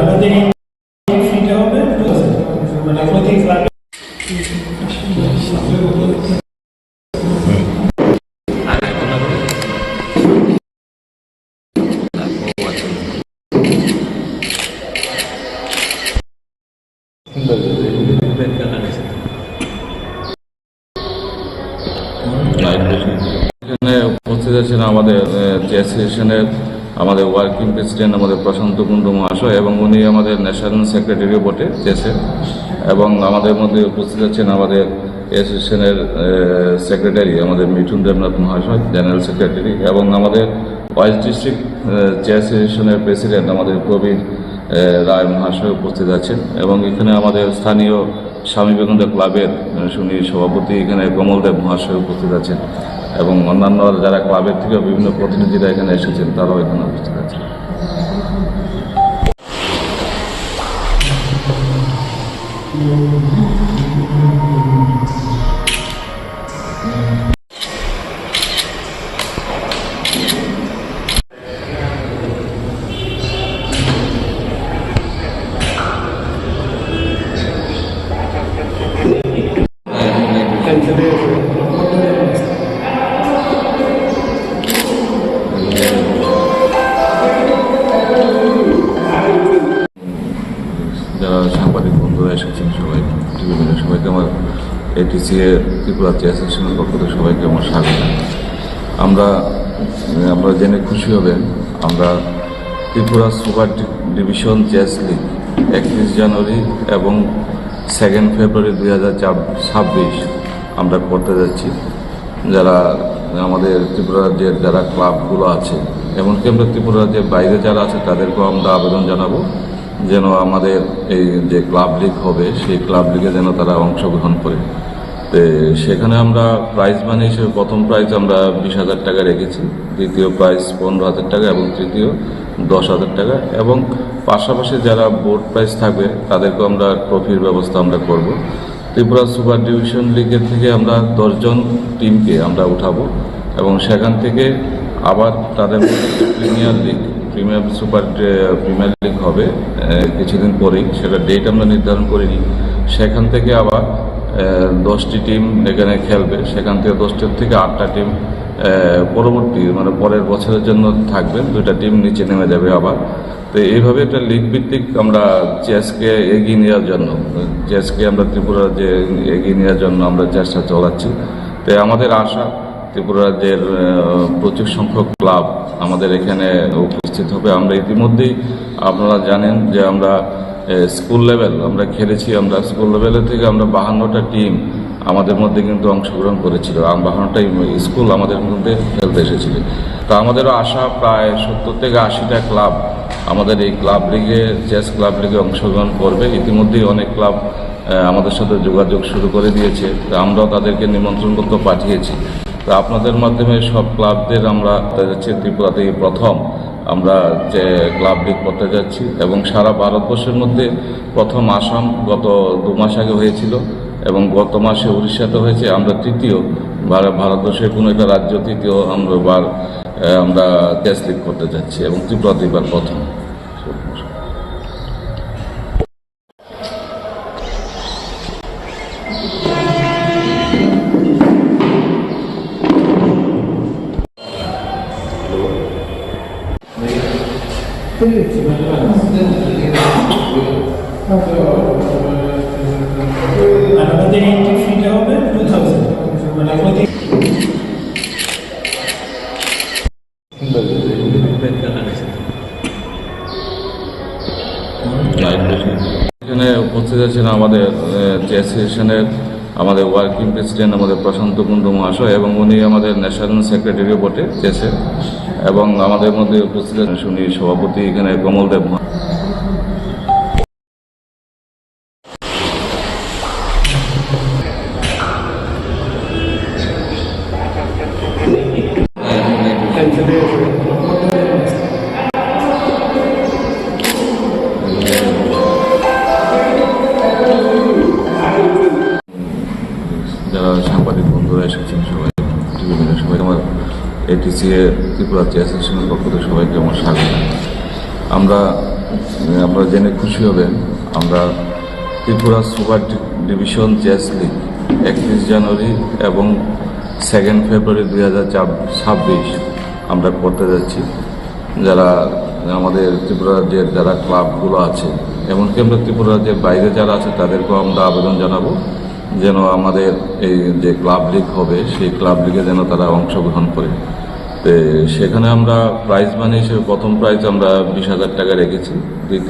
আমাদের এই ফিটা হবে মানে আমাদের ক্লাবে এখানে উপস্থিত আছেন আমাদের যে অ্যাসোসিয়েশনের আমাদের ওয়ার্কিং প্রেসিডেন্ট আমাদের প্রশান্ত কুণ্ডু মহাশয় এবং উনি আমাদের ন্যাশনাল সেক্রেটারিও বটে চেসে এবং আমাদের মধ্যে উপস্থিত আছেন আমাদের অ্যাসোসিয়েশনের সেক্রেটারি আমাদের মিঠুন দেবনাথ মহাশয় জেনারেল সেক্রেটারি এবং আমাদের ওয়াইস ডিস্ট্রিক্ট চে অ্যাসোসিয়েশনের প্রেসিডেন্ট আমাদের প্রবীণ রায় মহাশয় উপস্থিত আছেন এবং এখানে আমাদের স্থানীয় স্বামী বিবেকানন্দ ক্লাবের শুনি সভাপতি, এখানে কমলদেব মহাশয় উপস্থিত আছেন। এবং অন্যান্য যারা ক্লাবের থেকে বিভিন্ন প্রতিনিধিরা এখানে এসেছেন তারাও এখানে উপস্থিত আছেন। এটিসি এ ত্রিপুরা চে অ্যাসোসিয়েশনের পক্ষ থেকে সবাইকে আমার স্বাগত। আমরা আমরা জেনে খুশি হবেন, আমরা Tripura super division chess league একত্রিশ জানুয়ারি এবং সেকেন্ড ফেব্রুয়ারি দুই হাজার ছাব্বিশ আমরা করতে যাচ্ছি। যারা আমাদের ত্রিপুরা রাজ্যের যারা ক্লাবগুলো আছে, এমনকি আমরা ত্রিপুরা রাজ্যের বাইরে যারা আছে, তাদেরকেও আমরা আবেদন জানাব। যেন আমাদের এই যে ক্লাব লিগ হবে, সেই ক্লাব লিগে যেন তারা অংশগ্রহণ করে। তো সেখানে আমরা প্রাইজ মানি হিসেবে প্রথম প্রাইজ আমরা বিশ হাজার টাকা রেখেছি, দ্বিতীয় প্রাইজ পনেরো হাজার টাকা এবং তৃতীয় দশ হাজার টাকা এবং পাশাপাশি যারা বোর্ড প্রাইজ থাকবে, তাদেরকেও আমরা ট্রফির ব্যবস্থা আমরা করব। ত্রিপুরা সুপার ডিভিশন লিগের থেকে আমরা দশজন টিমকে আমরা উঠাবো এবং সেখান থেকে আবার তাদের premier league premier super premier হবে কিছুদিন পরেই। সেটা ডেট আমরা নির্ধারণ করিনি। সেখান থেকে আবার দশটি টিম এখানে খেলবে। সেখান থেকে দশটির থেকে আটটা টিম পরবর্তী মানে পরের বছরের জন্য থাকবে। দুইটা টিম নিচে নেমে যাবে আবার। তো এইভাবে একটা লিগ ভিত্তিক আমরা চেসকে এগিয়ে নেওয়ার জন্য চেসকে আমরা ত্রিপুরা যে এগিয়ে নেওয়ার জন্য আমরা চেষ্টা চালাচ্ছি। তো আমাদের আশা, ত্রিপুরা রাজ্যের প্রচুর সংখ্যক ক্লাব আমাদের এখানে উপস্থিত হবে। আমরা ইতিমধ্যেই আপনারা জানেন যে আমরা স্কুল লেভেল আমরা খেলেছি, আমরা স্কুল লেভেলের থেকে আমরা বাহান্নটা টিম আমাদের মধ্যে কিন্তু অংশগ্রহণ করেছিল। বাহান্নটা স্কুল আমাদের মধ্যে খেলতে এসেছিল। তা আমাদেরও আশা প্রায় সত্তর থেকে আশিটা ক্লাব আমাদের এই ক্লাব লিগে চেস ক্লাব লিগে অংশগ্রহণ করবে। ইতিমধ্যেই অনেক ক্লাব আমাদের সাথে যোগাযোগ শুরু করে দিয়েছে। তো আমরাও তাদেরকে নিমন্ত্রণপত্র পাঠিয়েছি। তো আপনাদের মাধ্যমে সব ক্লাবদের আমরা করতে ত্রিপুরাতে এই প্রথম। আমরা যে ক্লাব লিগ করতে যাচ্ছি এবং সারা ভারতবর্ষের মধ্যে প্রথম আসাম গত দু মাস আগে হয়েছিল এবং গত মাসে উড়িষ্যাতে হয়েছে, আমরা তৃতীয়। ভার- ভারতবর্ষের কোনো একটা রাজ্য তৃতীয় আমরা বার আমরা চেস লিগ করতে যাচ্ছি এবং ত্রিপুরাতে এবার প্রথম। মানে এখানে উপস্থিত আছেন আমাদের যে অ্যাসোসিয়েশনের আমাদের ওয়ার্কিং প্রেসিডেন্ট আমাদের প্রশান্ত কুণ্ডু মহাশয় এবং উনি আমাদের ন্যাশনাল সেক্রেটারিও বটে চেসে এবং আমাদের মধ্যে উপস্থিত শুনি সভাপতি এখানে কমলদেব মহা- যারা সাংবাদিক বন্ধুরা এসেছেন সবাই। এটিসি এ ত্রিপুরা চেস অ্যাসোসিয়েশনের পক্ষ থেকে সবাইকে আমার স্বাগত। আমরা আমরা জেনে খুশি হবেন আমরা Tripura super division chess league একত্রিশ জানুয়ারি এবং সেকেন্ড ফেব্রুয়ারি দুই হাজার ছাব্বিশ আমরা করতে যাচ্ছি। যারা আমাদের ত্রিপুরা রাজ্যের যারা ক্লাবগুলো আছে, এমনকি আমরা ত্রিপুরা রাজ্যের বাইরে যারা আছে, তাদেরকেও আমরা আবেদন জানাব। যেন আমাদের এই যে ক্লাব লিগ হবে, সেই ক্লাব লিগে যেন তারা অংশগ্রহণ করে। সেখানে আমরা প্রাইজ মানি হিসেবে প্রথম প্রাইজ আমরা বিশ হাজার টাকা রেখেছি। দ্বিতীয়